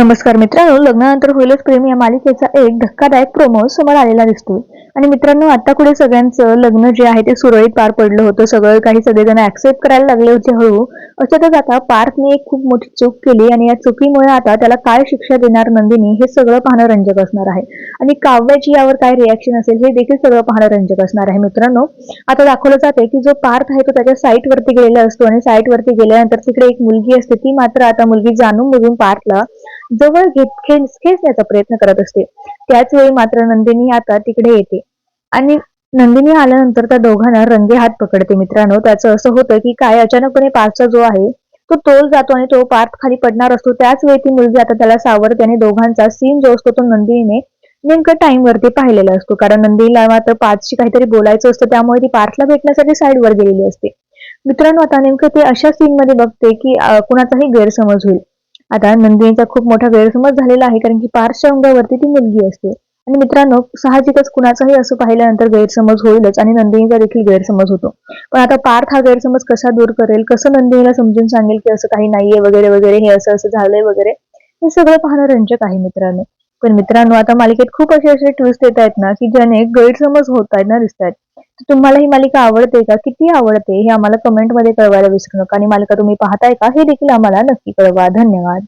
नमस्कार मित्रांनो लग्नानंतर होईलच प्रेम या मालिकेचा एक धक्कादायक प्रोमो समोर आलेला दिसतोय. आणि मित्रांनो आता पुढे सगळ्यांचं लग्न जे आहे ते सुरळीत पार पडलं होतं. सगळं काही सगळेजण ऍक्सेप्ट करायला लागले होते हळू. अशातच आता पार्थने एक खूप मोठी चूक केली आणि या चुकीमुळे आता त्याला काय शिक्षा देणार नंदिनी हे सगळं पाहणं रंजक असणार आहे. आणि काव्याची यावर काय रिॲक्शन असेल हे देखील सगळं पाहणं रंजक असणार आहे मित्रांनो. आता दाखवलं जाते की जो पार्थ आहे तो त्याच्या साईटवरती गेलेला असतो आणि साईटवरती गेल्यानंतर तिकडे एक मुलगी असते. ती मात्र आता मुलगी जाणून बुजून पार्थला जवळ घेत खेच खेचण्याचा प्रयत्न करत असते. त्याच वेळी मात्र नंदिनी आता तिकडे येते. आणि नंदिनी आल्यानंतर त्या दोघांना रंगे हात पकडते मित्रांनो. त्याचं असं होतं की काय अचानकपणे पार्थचा जो आहे तो तोल जातो आणि तो पार्थ खाली पडणार असतो. त्याच वेळी ती मुलगी आता त्याला सावरते आणि दोघांचा सीन जो असतो तो नंदिनीने नेमकं टाइम वरती पाहिलेला असतो. कारण नंदिनीला मात्र पार्थशी काहीतरी बोलायचं असतं. त्यामुळे ती पार्थला भेटण्यासाठी साईडवर गेलेली असते. मित्रांनो आता नेमकं ते अशा सीन मध्ये बघते की कुणाचाही गैरसमज होईल. आता नंदिनीचा खूप मोठा गैरसमज झालेला आहे कारण की पार्श्वच्या अंगावरती ती मुलगी असते. आणि मित्रांनो साहजिकच कुणाचाही असं पाहिल्यानंतर गैरसमज होईलच आणि नंदिनीचा देखील गैरसमज होतो. पण आता पार्थ हा गैरसमज कसा दूर करेल कसं नंदिनीला समजून सांगेल की असं काही नाहीये वगैरे वगैरे हे असं असं झालंय वगैरे हे सगळं पाहणं रंजक आहे मित्रांनो. पण मित्रांनो आता मालिकेत खूप असे असे ट्विस्ट येत आहेत ना की ज्याने गैरसमज होत आहेत ना दिसत आहेत तुम्हाला ही मालिका आवडते का? किती आवडते हे आम्हाला कमेंटमध्ये कळवायला विसरू नका. आणि मालिका तुम्ही पाहताय का? हे देखील आम्हाला नक्की कळवा. धन्यवाद.